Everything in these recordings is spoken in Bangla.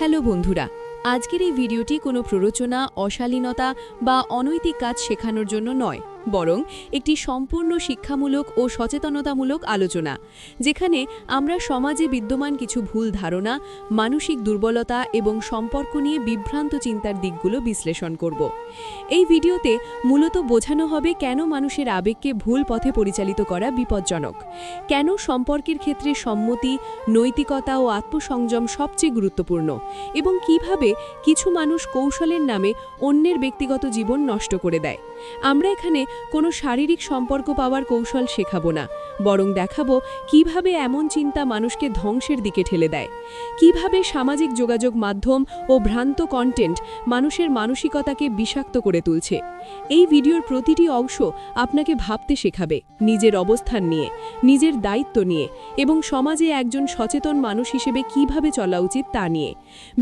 হ্যালো বন্ধুরা আজকের এই ভিডিওটি কোনো প্ররোচনা অশালীনতা বা অনৈতিক কাজ শেখানোর জন্য নয়। বরং একটি সম্পূর্ণ শিক্ষামূলক ও সচেতনতামূলক আলোচনা, যেখানে আমরা সমাজে বিদ্যমান কিছু ভুল ধারণা, মানসিক দুর্বলতা এবং সম্পর্ক নিয়ে বিভ্রান্ত চিন্তার দিকগুলো বিশ্লেষণ করব। এই ভিডিওতে মূলত বোঝানো হবে কেন মানুষের আবেগকে ভুল পথে পরিচালিত করা বিপজ্জনক, কেন সম্পর্কের ক্ষেত্রে সম্মতি, নৈতিকতা ও আত্মসংযম সবচেয়ে গুরুত্বপূর্ণ এবং কীভাবে কিছু মানুষ কৌশলের নামে অন্যের ব্যক্তিগত জীবন নষ্ট করে দেয়। আমরা এখানে কোনো শারীরিক সম্পর্ক পাওয়ার কৌশল শেখাবো না, বরং দেখাবো কীভাবে এমন চিন্তা মানুষকে ধ্বংসের দিকে ঠেলে দেয়, কীভাবে সামাজিক যোগাযোগ মাধ্যম ও ভ্রান্ত কন্টেন্ট মানুষের মানসিকতাকে বিষাক্ত করে তুলছে। এই ভিডিওর প্রতিটি অংশ আপনাকে ভাবতে শেখাবে, নিজের অবস্থান নিয়ে, নিজের দায়িত্ব নিয়ে এবং সমাজে একজন সচেতন মানুষ হিসেবে কীভাবে চলা উচিত তা নিয়ে।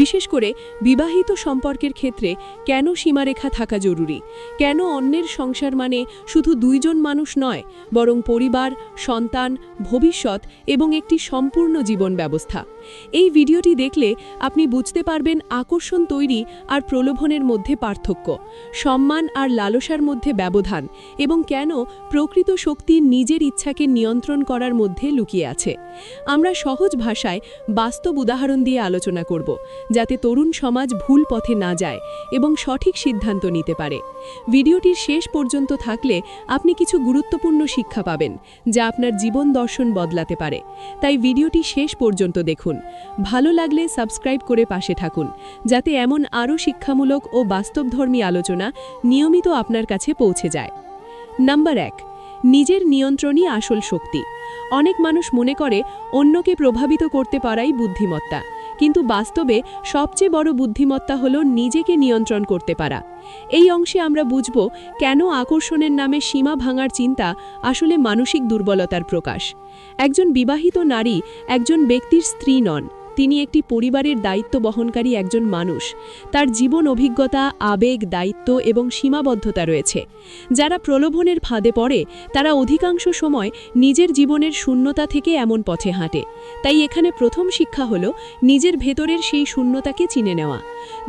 বিশেষ করে বিবাহিত সম্পর্কের ক্ষেত্রে কেন সীমারেখা থাকা জরুরি, কেন অন্যের সংসার মানে শুধু দুইজন মানুষ নয় বরং পরিবার সন্তান ভবিষ্যৎ এবং একটি সম্পূর্ণ জীবন ব্যবস্থা। এই ভিডিওটি দেখলে আপনি বুঝতে পারবেন আকর্ষণ তৈরি আর প্রলোভনের মধ্যে পার্থক্য, সম্মান আর লালসার মধ্যে ব্যবধান এবং কেন প্রকৃত শক্তি নিজের ইচ্ছাকে নিয়ন্ত্রণ করার মধ্যে লুকিয়ে আছে। আমরা সহজ ভাষায় বাস্তব উদাহরণ দিয়ে আলোচনা করব, যাতে তরুণ সমাজ ভুল পথে না যায় এবং সঠিক সিদ্ধান্ত নিতে পারে। ভিডিওটির শেষ পর্যন্ত থাকলে আপনি কিছু গুরুত্বপূর্ণ শিক্ষা পাবেন, যা আপনার জীবন দর্শন বদলাতে পারে। তাই ভিডিওটি শেষ পর্যন্ত দেখুন। ভালো লাগলে সাবস্ক্রাইব করে পাশে থাকুন, যাতে এমন আরও শিক্ষামূলক ও বাস্তবধর্মী আলোচনা নিয়মিত আপনার কাছে পৌঁছে যায়। নাম্বার এক, নিজের নিয়ন্ত্রণই আসল শক্তি। অনেক মানুষ মনে করে অন্যকে প্রভাবিত করতে পারাই বুদ্ধিমত্তা। কিন্তু বাস্তবে সবচেয়ে বড় বুদ্ধিমত্তা হল নিজেকে নিয়ন্ত্রণ করতে পারা। এই অংশে আমরা বুঝব কেন আকর্ষণের নামে সীমা ভাঙার চিন্তা আসলে মানসিক দুর্বলতার প্রকাশ। একজন বিবাহিত নারী একজন ব্যক্তির স্ত্রী নন। তিনি একটি পরিবারের দায়িত্ব বহনকারী একজন মানুষ। তার জীবন অভিজ্ঞতা, আবেগ, দায়িত্ব এবং সীমাবদ্ধতা রয়েছে। যারা প্রলোভনের ফাঁদে পড়ে, তারা অধিকাংশ সময় নিজের জীবনের শূন্যতা থেকে এমন পথে হাঁটে। তাই এখানে প্রথম শিক্ষা হল নিজের ভেতরের সেই শূন্যতাকে চিনে নেওয়া।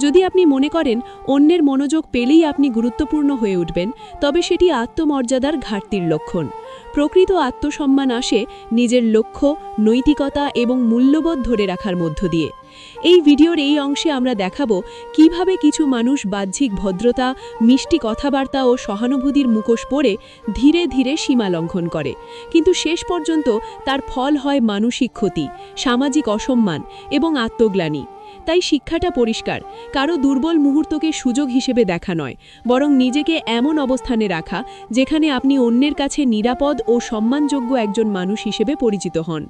যদি আপনি মনে করেন অন্যের মনোযোগ পেলেই আপনি গুরুত্বপূর্ণ হয়ে উঠবেন, তবে সেটি আত্মমর্যাদার ঘাটতির লক্ষণ। প্রকৃত আত্মসম্মান আসে নিজের লক্ষ্য, নৈতিকতা এবং মূল্যবোধ ধরে রাখার মধ্য দিয়ে। এই ভিডিওর এই অংশে আমরা দেখাবো কীভাবে কিছু মানুষ বাহ্যিক ভদ্রতা, মিষ্টি কথাবার্তা ও সহানুভূতির মুখোশ পরে ধীরে ধীরে সীমা লঙ্ঘন করে। কিন্তু শেষ পর্যন্ত তার ফল হয় মানসিক ক্ষতি, সামাজিক অসম্মান এবং আত্মগ্লানি। তাই শিক্ষাটা পরিষ্কার, কারও দুর্বল মুহূর্তকে সুযোগ হিসেবে দেখা নয়, বরং নিজেকে এমন অবস্থানে রাখা, যেখানে আপনি অন্যের কাছে নিরাপদ ও সম্মানযোগ্য একজন মানুষ হিসেবে পরিচিত হন।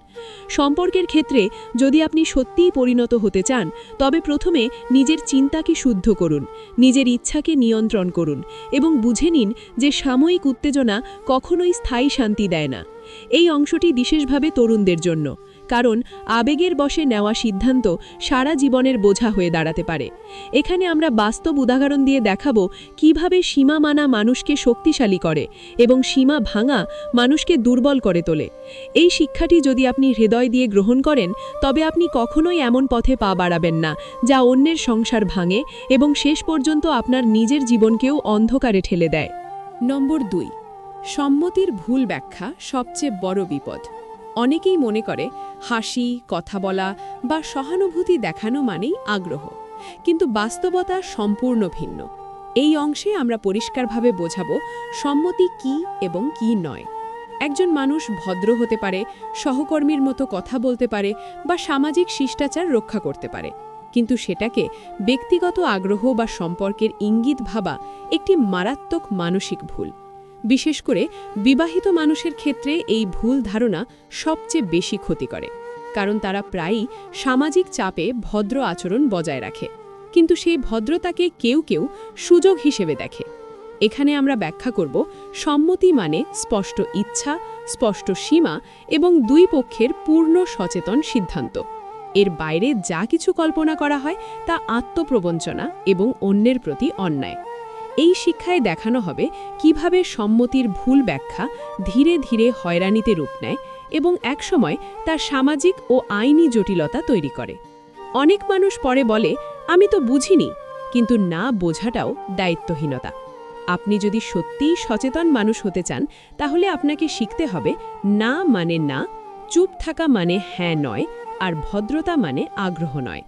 সম্পর্কের ক্ষেত্রে যদি আপনি সত্যিই পরিণত হতে চান, তবে প্রথমে নিজের চিন্তাকে শুদ্ধ করুন, নিজের ইচ্ছাকে নিয়ন্ত্রণ করুন এবং বুঝে নিন যে সাময়িক উত্তেজনা কখনোই স্থায়ী শান্তি দেয় না। এই অংশটি বিশেষভাবে তরুণদের জন্য। কারণ আবেগের বশে নেওয়া সিদ্ধান্ত সারা জীবনের বোঝা হয়ে দাঁড়াতে পারে। এখানে আমরা বাস্তব উদাহরণ দিয়ে দেখাবো কীভাবে সীমা মানা মানুষকে শক্তিশালী করে এবং সীমা ভাঙা মানুষকে দুর্বল করে তোলে। এই শিক্ষাটি যদি আপনি হৃদয় দিয়ে গ্রহণ করেন, তবে আপনি কখনোই এমন পথে পা বাড়াবেন না যা অন্যের সংসার ভাঙে এবং শেষ পর্যন্ত আপনার নিজের জীবনকেও অন্ধকারে ঠেলে দেয়। নম্বর দুই, সম্মতির ভুল ব্যাখ্যা সবচেয়ে বড় বিপদ। অনেকেই মনে করে হাসি, কথা বলা বা সহানুভূতি দেখানো মানেই আগ্রহ। কিন্তু বাস্তবতা সম্পূর্ণ ভিন্ন। এই অংশে আমরা পরিষ্কারভাবে বোঝাবো সম্মতি কি এবং কি নয়। একজন মানুষ ভদ্র হতে পারে, সহকর্মীর মতো কথা বলতে পারে বা সামাজিক শিষ্টাচার রক্ষা করতে পারে। কিন্তু সেটাকে ব্যক্তিগত আগ্রহ বা সম্পর্কের ইঙ্গিত ভাবা একটি মারাত্মক মানসিক ভুল। বিশেষ করে বিবাহিত মানুষের ক্ষেত্রে এই ভুল ধারণা সবচেয়ে বেশি ক্ষতি করে, কারণ তারা প্রায়ই সামাজিক চাপে ভদ্র আচরণ বজায় রাখে। কিন্তু সেই ভদ্রতাকে কেউ কেউ সুযোগ হিসেবে দেখে। এখানে আমরা ব্যাখ্যা করব সম্মতি মানে স্পষ্ট ইচ্ছা, স্পষ্ট সীমা এবং দুই পক্ষের পূর্ণ সচেতন সিদ্ধান্ত। এর বাইরে যা কিছু কল্পনা করা হয় তা আত্মপ্রবঞ্চনা এবং অন্যের প্রতি অন্যায়। এই শিক্ষায় দেখানো হবে কীভাবে সম্মতির ভুল ব্যাখ্যা ধীরে ধীরে হয়রানিতে রূপ নেয় এবং একসময় তার সামাজিক ও আইনি জটিলতা তৈরি করে। অনেক মানুষ পরে বলে, আমি তো বুঝিনি। কিন্তু না বোঝাটাও দায়িত্বহীনতা। আপনি যদি সত্যিই সচেতন মানুষ হতে চান, তাহলে আপনাকে শিখতে হবে না মানে না, চুপ থাকা মানে হ্যাঁ নয়, আর ভদ্রতা মানে আগ্রহ নয়।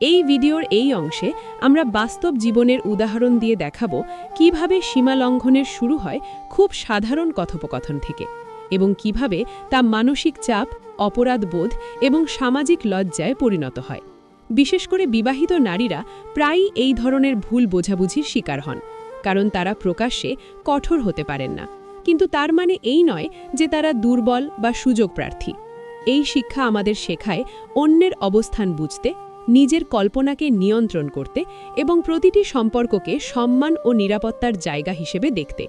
এই ভিডিওর এই অংশে আমরা বাস্তব জীবনের উদাহরণ দিয়ে দেখাবো কীভাবে সীমা লঙ্ঘনের শুরু হয় খুব সাধারণ কথোপকথন থেকে এবং কীভাবে তা মানসিক চাপ অপরাধবোধ এবং সামাজিক লজ্জায় পরিণত হয়। বিশেষ করে বিবাহিত নারীরা প্রায়ই এই ধরনের ভুল বোঝাবুঝির শিকার হন, কারণ তারা প্রকাশ্যে কঠোর হতে পারেন না। কিন্তু তার মানে এই নয় যে তারা দুর্বল বা সুযোগ প্রার্থী। এই শিক্ষা আমাদের শেখায় অন্যের অবস্থান বুঝতে নিজের কল্পনাকে নিয়ন্ত্রণ করতে এবং প্রতিটি সম্পর্ককে সম্মান ও নিরাপত্তার জায়গা হিসেবে দেখতে।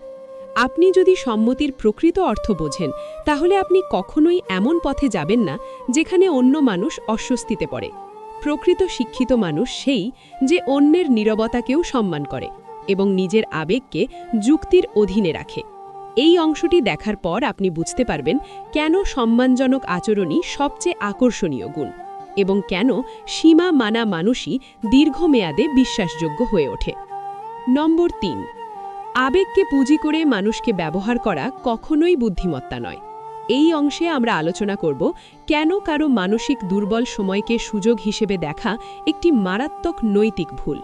আপনি যদি সম্মতির প্রকৃত অর্থ বোঝেন, তাহলে আপনি কখনোই এমন পথে যাবেন না যেখানে অন্য মানুষ অস্বস্তিতে পড়ে। প্রকৃত শিক্ষিত মানুষ সেই যে অন্যের নীরবতাকেও সম্মান করে এবং নিজের আবেগকে যুক্তির অধীনে রাখে। এই অংশটি দেখার পর আপনি বুঝতে পারবেন কেন সম্মানজনক আচরণই সবচেয়ে আকর্ষণীয় গুণ। এবং কেন সীমা মানা মানুষই দীর্ঘমেয়াদে বিশ্বাসযোগ্য হয়ে ওঠে। নম্বর তিন, আবেগকে পুঁজি করে মানুষকে ব্যবহার করা কখনোই বুদ্ধিমত্তা নয়। এই অংশে আমরা আলোচনা করব কেন কারও মানসিক দুর্বল সময়কে সুযোগ হিসেবে দেখা একটি মারাত্মক নৈতিক ভুল।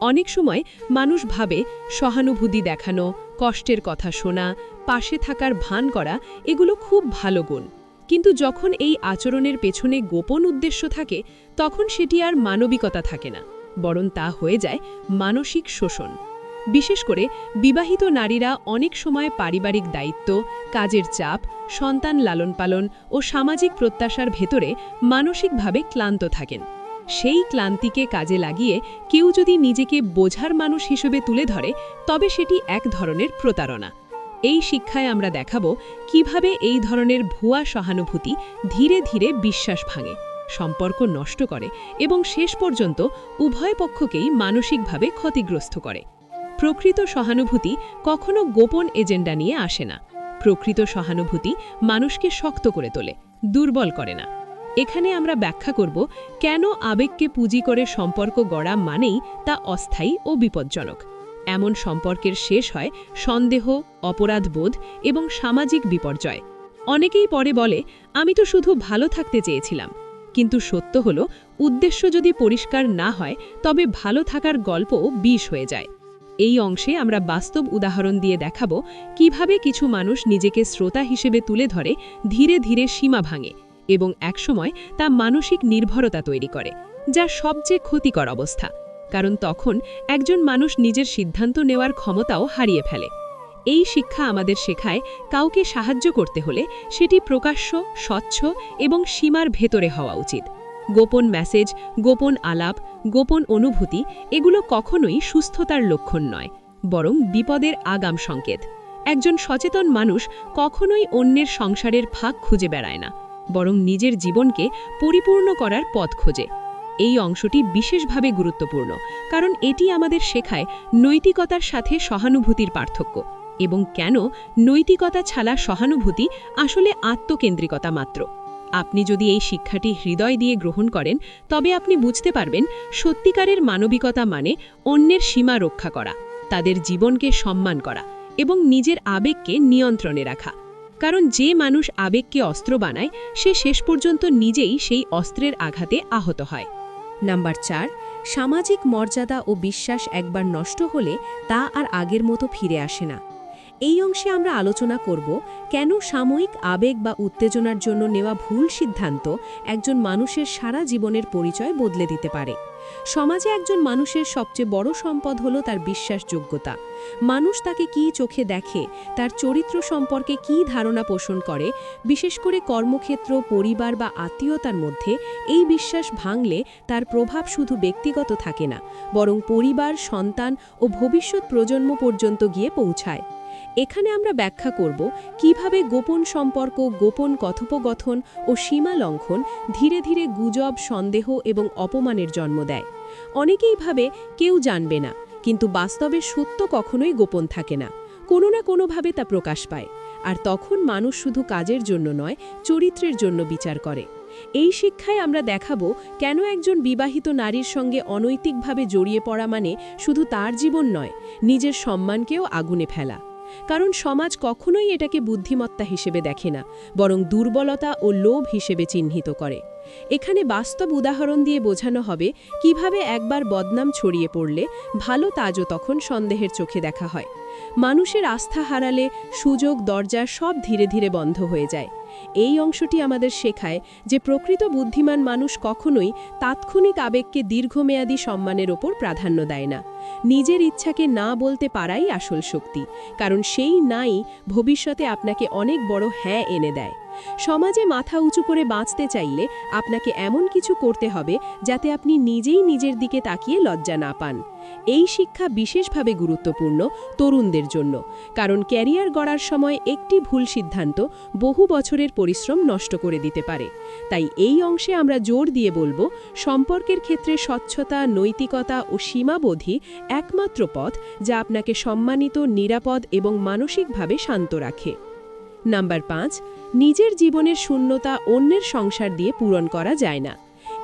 অনেক সময় মানুষ ভাবে সহানুভূতি দেখানো, কষ্টের কথা শোনা, পাশে থাকার ভান করা, এগুলো খুব ভালো গুণ। কিন্তু যখন এই আচরণের পেছনে গোপন উদ্দেশ্য থাকে, তখন সেটি আর মানবিকতা থাকে না, বরং তা হয়ে যায় মানসিক শোষণ। বিশেষ করে বিবাহিত নারীরা অনেক সময় পারিবারিক দায়িত্ব, কাজের চাপ, সন্তান লালন পালন ও সামাজিক প্রত্যাশার ভেতরে মানসিকভাবে ক্লান্ত থাকেন। সেই ক্লান্তিকে কাজে লাগিয়ে কেউ যদি নিজেকে বোঝার মানুষ হিসেবে তুলে ধরে, তবে সেটি এক ধরনের প্রতারণা। এই শিক্ষায় আমরা দেখাবো কীভাবে এই ধরনের ভুয়া সহানুভূতি ধীরে ধীরে বিশ্বাস ভাঙে, সম্পর্ক নষ্ট করে এবং শেষ পর্যন্ত উভয় পক্ষকেই মানসিকভাবে ক্ষতিগ্রস্ত করে। প্রকৃত সহানুভূতি কখনো গোপন এজেন্ডা নিয়ে আসে না। প্রকৃত সহানুভূতি মানুষকে শক্ত করে তোলে, দুর্বল করে না। এখানে আমরা ব্যাখ্যা করব কেন আবেগকে পুঁজি করে সম্পর্ক গড়া মানেই তা অস্থায়ী ও বিপজ্জনক। এমন সম্পর্কের শেষ হয় সন্দেহ, অপরাধবোধ এবং সামাজিক বিপর্যয়। অনেকেই পরে বলে, আমি তো শুধু ভালো থাকতে চেয়েছিলাম। কিন্তু সত্য হল, উদ্দেশ্য যদি পরিষ্কার না হয়, তবে ভালো থাকার গল্পও বিষ হয়ে যায়। এই অংশে আমরা বাস্তব উদাহরণ দিয়ে দেখাবো কীভাবে কিছু মানুষ নিজেকে শ্রোতা হিসেবে তুলে ধরে, ধীরে ধীরে সীমা ভাঙে এবং একসময় তা মানসিক নির্ভরতা তৈরি করে, যা সবচেয়ে ক্ষতিকর অবস্থা। কারণ তখন একজন মানুষ নিজের সিদ্ধান্ত নেওয়ার ক্ষমতাও হারিয়ে ফেলে। এই শিক্ষা আমাদের শেখায় কাউকে সাহায্য করতে হলে সেটি প্রকাশ্য, স্বচ্ছ এবং সীমার ভেতরে হওয়া উচিত। গোপন মেসেজ, গোপন আলাপ, গোপন অনুভূতি এগুলো কখনোই সুস্থতার লক্ষণ নয়, বরং বিপদের আগাম সংকেত। একজন সচেতন মানুষ কখনোই অন্যের সংসারের ফাঁক খুঁজে বেড়ায় না, বরং নিজের জীবনকে পরিপূর্ণ করার পথ খোঁজে। এই অংশটি বিশেষভাবে গুরুত্বপূর্ণ, কারণ এটি আমাদের শেখায় নৈতিকতার সাথে সহানুভূতির পার্থক্য এবং কেন নৈতিকতা ছাড়া সহানুভূতি আসলে আত্মকেন্দ্রিকতা মাত্র। আপনি যদি এই শিক্ষাটি হৃদয় দিয়ে গ্রহণ করেন, তবে আপনি বুঝতে পারবেন সত্যিকারের মানবিকতা মানে অন্যের সীমা রক্ষা করা, তাদের জীবনকে সম্মান করা এবং নিজের আবেগকে নিয়ন্ত্রণে রাখা। কারণ যে মানুষ আবেগকে অস্ত্র বানায়, সে শেষ পর্যন্ত নিজেই সেই অস্ত্রের আঘাতে আহত হয়। নাম্বার চার, সামাজিক মর্যাদা ও বিশ্বাস একবার নষ্ট হলে তা আর আগের মতো ফিরে আসে না। এই অংশে আমরা আলোচনা করব কেন সাময়িক আবেগ বা উত্তেজনার জন্য নেওয়া ভুল সিদ্ধান্ত একজন মানুষের সারা জীবনের পরিচয় বদলে দিতে পারে। সমাজে একজন মানুষের সবচেয়ে বড় সম্পদ হলো তার বিশ্বাসযোগ্যতা। মানুষ তাকে কী চোখে দেখে, তার চরিত্র সম্পর্কে কী ধারণা পোষণ করে, বিশেষ করে কর্মক্ষেত্র, পরিবার বা আত্মীয়তার মধ্যে এই বিশ্বাস ভাঙলে তার প্রভাব শুধু ব্যক্তিগত থাকে না, বরং পরিবার, সন্তান ও ভবিষ্যৎ প্রজন্ম পর্যন্ত গিয়ে পৌঁছায়। এখানে আমরা ব্যাখ্যা করব কীভাবে গোপন সম্পর্ক, গোপন কথোপকথন ও সীমা লঙ্ঘন ধীরে ধীরে গুজব, সন্দেহ এবং অপমানের জন্ম দেয়। অনেকেই ভাবে কেউ জানবে না, কিন্তু বাস্তবে সত্য কখনোই গোপন থাকে না। কোনো না কোনোভাবে তা প্রকাশ পায়। আর তখন মানুষ শুধু কাজের জন্য নয়, চরিত্রের জন্য বিচার করে। এই শিক্ষায় আমরা দেখাবো কেন একজন বিবাহিত নারীর সঙ্গে অনৈতিকভাবে জড়িয়ে পড়া মানে শুধু তার জীবন নয়, নিজের সম্মানকেও আগুনে ফেলা। কারণ সমাজ কখনোই এটাকে বুদ্ধিমত্তা হিসেবে দেখে না, বরং দুর্বলতা ও লোভ হিসেবে চিহ্নিত করে। এখানে বাস্তব উদাহরণ দিয়ে বোঝানো হবে কীভাবে একবার বদনাম ছড়িয়ে পড়লে ভালো তাজও তখন সন্দেহের চোখে দেখা হয়। মানুষের আস্থা হারালে সুযোগ, দরজা সব ধীরে ধীরে বন্ধ হয়ে যায়। এই অংশটি আমাদের শেখায় যে প্রকৃত বুদ্ধিমান মানুষ কখনোই তাৎক্ষণিক আবেগকে দীর্ঘমেয়াদী সম্মানের ওপর প্রাধান্য দেয় না। নিজের ইচ্ছাকে না বলতে পারাই আসল শক্তি, কারণ সেই নাই ভবিষ্যতে আপনাকে অনেক বড় হ্যাঁ এনে দেয়। সমাজে মাথা উঁচু করে বাঁচতে চাইলে আপনাকে এমন কিছু করতে হবে যাতে আপনি নিজেই নিজের দিকে তাকিয়ে লজ্জা না পান। এই শিক্ষা বিশেষভাবে গুরুত্বপূর্ণ তরুণদের জন্য, কারণ ক্যারিয়ার গড়ার সময় একটি ভুল সিদ্ধান্ত বহু বছরের পরিশ্রম নষ্ট করে দিতে পারে। তাই এই অংশে আমরা জোর দিয়ে বলব, সম্পর্কের ক্ষেত্রে স্বচ্ছতা, নৈতিকতা ও সীমাবোধই একমাত্র পথ যা আপনাকে সম্মানিত, নিরাপদ এবং মানসিকভাবে শান্ত রাখে। নাম্বার পাঁচ নিজের জীবনের শূন্যতা অন্যের সংসার দিয়ে পূরণ করা যায় না।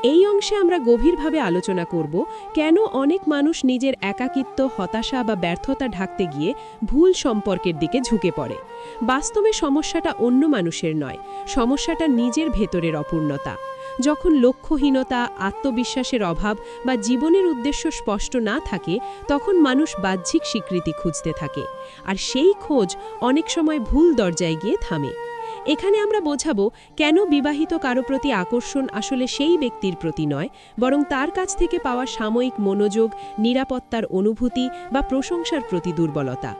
এই অংশে আমরা গভীরভাবে আলোচনা করব কেন অনেক মানুষ নিজের একাকিত্ব, হতাশা বা ব্যর্থতা ঢাকতে গিয়ে ভুল সম্পর্কের দিকে ঝুঁকে পড়ে। বাস্তবে সমস্যাটা অন্য মানুষের নয়, সমস্যাটা নিজের ভেতরের অপূর্ণতা। যখন লক্ষ্যহীনতা, আত্মবিশ্বাসের অভাব বা জীবনের উদ্দেশ্য স্পষ্ট না থাকে, তখন মানুষ বাহ্যিক স্বীকৃতি খুঁজতে থাকে। আর সেই খোঁজ অনেক সময় ভুল দরজায় গিয়ে থামে। এখানে আমরা বোঝাবো কেন বিবাহিত কারও প্রতি আকর্ষণ আসলে সেই ব্যক্তির প্রতি নয়, বরং তার কাছ থেকে পাওয়া সাময়িক মনোযোগ, নিরাপত্তার অনুভূতি বা প্রশংসার প্রতি দুর্বলতা।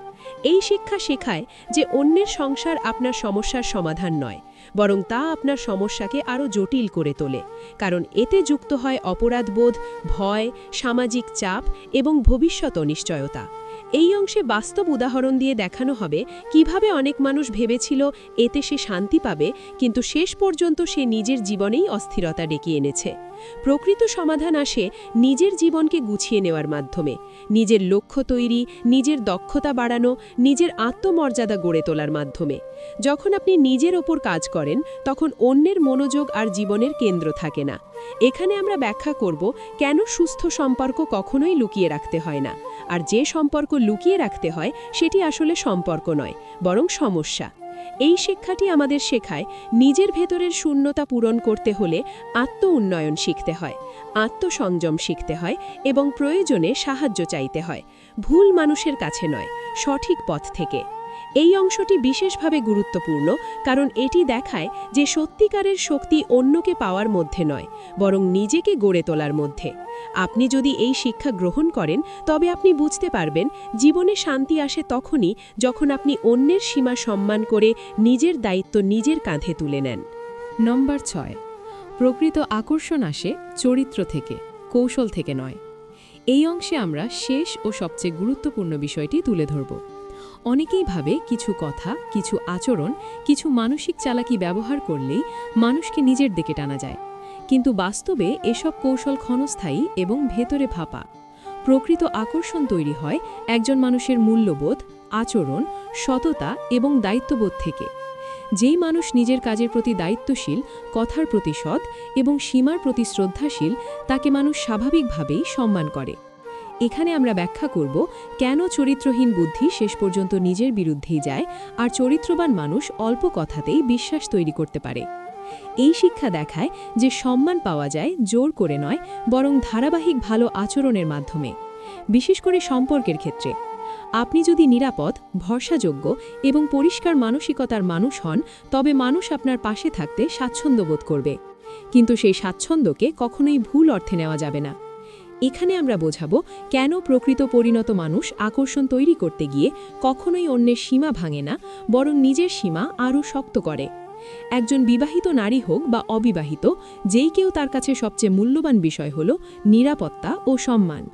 এই শিক্ষা শেখায় যে অন্যের সংসার আপনার সমস্যার সমাধান নয়, বরং তা আপনার সমস্যাকে আরও জটিল করে তোলে, কারণ এতে যুক্ত হয় অপরাধবোধ, ভয়, সামাজিক চাপ এবং ভবিষ্যৎ অনিশ্চয়তা এই অংশে বাস্তব উদাহরণ দিয়ে দেখানো হবে কীভাবে অনেক মানুষ ভেবেছিল এতে সে শান্তি পাবে, কিন্তু শেষ পর্যন্ত সে নিজের জীবনেই অস্থিরতা ডেকে এনেছে। প্রকৃত সমাধান আসে নিজের জীবনকে গুছিয়ে নেওয়ার মাধ্যমে। নিজের লক্ষ্য তৈরি, নিজের দক্ষতা বাড়ানো, নিজের আত্মমর্যাদা গড়ে তোলার মাধ্যমে। যখন আপনি নিজের ওপর কাজ করেন, তখন অন্যের মনোযোগ আর জীবনের কেন্দ্র থাকে না। এখানে আমরা ব্যাখ্যা করব কেন সুস্থ সম্পর্ক কখনোই লুকিয়ে রাখতে হয় না। আর যে সম্পর্ক লুকিয়ে রাখতে হয়, সেটি আসলে সম্পর্ক নয়, বরং সমস্যা। এই শিক্ষাটি আমাদের শেখায় নিজের ভেতরের শূন্যতা পূরণ করতে হলে আত্ম উন্নয়ন শিখতে হয়, আত্মসংযম শিখতে হয় এবং প্রয়োজনে সাহায্য চাইতে হয়। ভুল মানুষের কাছে নয়, সঠিক পথ থেকে। এই অংশটি বিশেষভাবে গুরুত্বপূর্ণ কারণ এটি দেখায় যে সত্যিকারের শক্তি অন্যকে পাওয়ার মধ্যে নয়, বরং নিজেকে গড়ে তোলার মধ্যে। আপনি যদি এই শিক্ষা গ্রহণ করেন, তবে আপনি বুঝতে পারবেন জীবনে শান্তি আসে তখনই যখন আপনি অন্যের সীমা সম্মান করে নিজের দায়িত্ব নিজের কাঁধে তুলে নেন। নম্বর ছয়, প্রকৃত আকর্ষণ আসে চরিত্র থেকে, কৌশল থেকে নয়। এই অংশে আমরা শেষ ও সবচেয়ে গুরুত্বপূর্ণ বিষয়টি তুলে ধরব। অনেকেই ভাবে কিছু কথা, কিছু আচরণ, কিছু মানসিক চালাকি ব্যবহার করলেই মানুষকে নিজের দিকে টানা যায়। কিন্তু বাস্তবে এসব কৌশল ক্ষণস্থায়ী এবং ভেতরে ভাপা। প্রকৃত আকর্ষণ তৈরি হয় একজন মানুষের মূল্যবোধ, আচরণ, সততা এবং দায়িত্ববোধ থেকে। যেই মানুষ নিজের কাজের প্রতি দায়িত্বশীল, কথার প্রতি সৎ এবং সীমার প্রতি শ্রদ্ধাশীল, তাকে মানুষ স্বাভাবিকভাবেই সম্মান করে। এখানে আমরা ব্যাখ্যা করব কেন চরিত্রহীন বুদ্ধি শেষ পর্যন্ত নিজের বিরুদ্ধেই যায় আর চরিত্রবান মানুষ অল্প কথাতেই বিশ্বাস তৈরি করতে পারে। এই শিক্ষা দেখায় যে সম্মান পাওয়া যায় জোর করে নয়, বরং ধারাবাহিক ভালো আচরণের মাধ্যমে, বিশেষ করে সম্পর্কের ক্ষেত্রে। আপনি যদি নিরাপদ, ভরসাযোগ্য এবং পরিষ্কার মানসিকতার মানুষ হন, তবে মানুষ আপনার পাশে থাকতে স্বাচ্ছন্দ্য বোধ করবে। কিন্তু সেই স্বাচ্ছন্দ্যকে কখনোই ভুল অর্থে নেওয়া যাবে না। এখানে আমরা বোঝাবো কেন প্রকৃত পরিণত মানুষ আকর্ষণ তৈরি করতে গিয়ে কখনোই অন্যের সীমা ভাঙে না, বরং নিজের সীমা আরও শক্ত করে। একজন বিবাহিত নারী হোক বা অবিবাহিত, যেই কেউ তার কাছে সবচেয়ে মূল্যবান বিষয় হল নিরাপত্তা ও সম্মান।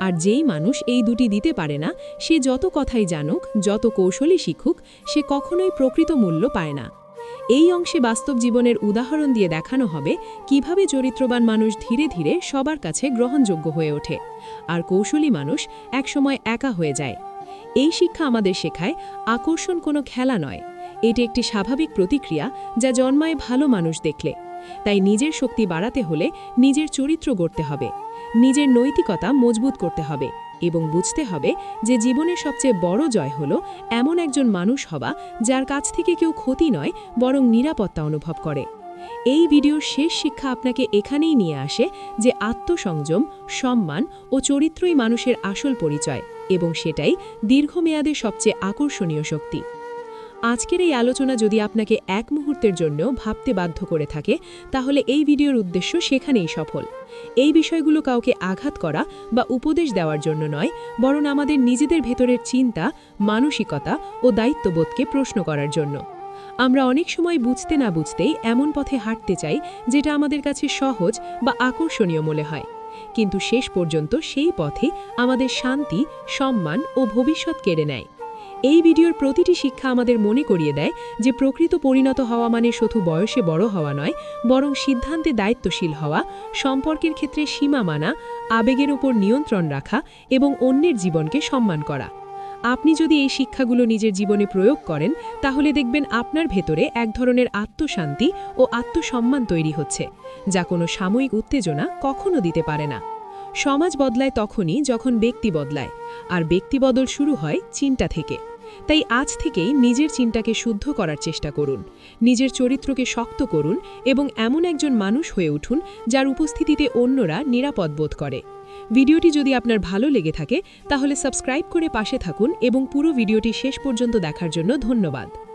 আর যেই মানুষ এই দুটি দিতে পারে না, সে যত কথাই জানুক, যত কৌশলী শিখুক, সে কখনোই প্রকৃত মূল্য পায় না। এই অংশে বাস্তব জীবনের উদাহরণ দিয়ে দেখানো হবে কীভাবে চরিত্রবান মানুষ ধীরে ধীরে সবার কাছে গ্রহণযোগ্য হয়ে ওঠে। আর কৌশলী মানুষ একসময় একা হয়ে যায়। এই শিক্ষা আমাদের শেখায় আকর্ষণ কোনো খেলা নয়। এটি একটি স্বাভাবিক প্রতিক্রিয়া যা জন্মায় ভালো মানুষ দেখলে। তাই নিজের শক্তি বাড়াতে হলে নিজের চরিত্র গড়তে হবে। নিজের নৈতিকতা মজবুত করতে হবে। এবং বুঝতে হবে যে জীবনের সবচেয়ে বড় জয় হল এমন একজন মানুষ হওয়া যার কাছ থেকে কেউ ক্ষতি নয়, বরং নিরাপত্তা অনুভব করে। এই ভিডিওর শেষ শিক্ষা আপনাকে এখানেই নিয়ে আসে যে আত্মসংযম, সম্মান ও চরিত্রই মানুষের আসল পরিচয় এবং সেটাই দীর্ঘমেয়াদে সবচেয়ে আকর্ষণীয় শক্তি। আজকের এই আলোচনা যদি আপনাকে এক মুহূর্তের জন্য ভাবতে বাধ্য করে থাকে, তাহলে এই ভিডিওর উদ্দেশ্য সেখানেই সফল। এই বিষয়গুলো কাউকে আঘাত করা বা উপদেশ দেওয়ার জন্য নয়, বরং আমাদের নিজেদের ভেতরের চিন্তা, মানসিকতা ও দায়িত্ববোধকে প্রশ্ন করার জন্য। আমরা অনেক সময় বুঝতে না বুঝতেই এমন পথে হাঁটতে চাই, যেটা আমাদের কাছে সহজ বা আকর্ষণীয় মনে হয়। কিন্তু শেষ পর্যন্ত সেই পথে আমাদের শান্তি, সম্মান ও ভবিষ্যৎ কেড়ে নেয়। এই ভিডিওর প্রতিটি শিক্ষা আমাদের মনে করিয়ে দেয় যে প্রকৃত পরিণত হওয়া মানে শুধু বয়সে বড় হওয়া নয়, বরং সিদ্ধান্তে দায়িত্বশীল হওয়া, সম্পর্কের ক্ষেত্রে সীমা মানা, আবেগের উপর নিয়ন্ত্রণ রাখা এবং অন্যের জীবনকে সম্মান করা। আপনি যদি এই শিক্ষাগুলো নিজের জীবনে প্রয়োগ করেন, তাহলে দেখবেন আপনার ভেতরে এক ধরনের আত্মশান্তি ও আত্মসম্মান তৈরি হচ্ছে, যা কোনো সাময়িক উত্তেজনা কখনো দিতে পারে না। সমাজ বদলায় তখনই যখন ব্যক্তি বদলায়, আর ব্যক্তি বদল শুরু হয় চিন্তা থেকে। তাই আজ থেকেই নিজের চিন্তাকে শুদ্ধ করার চেষ্টা করুন। নিজের চরিত্রকে শক্ত করুন এবং এমন একজন মানুষ হয়ে উঠুন যার উপস্থিতিতে অন্যরা নিরাপদ বোধ করে। ভিডিওটি যদি আপনার ভালো লেগে থাকে, তাহলে সাবস্ক্রাইব করে পাশে থাকুন এবং পুরো ভিডিওটি শেষ পর্যন্ত দেখার জন্য ধন্যবাদ।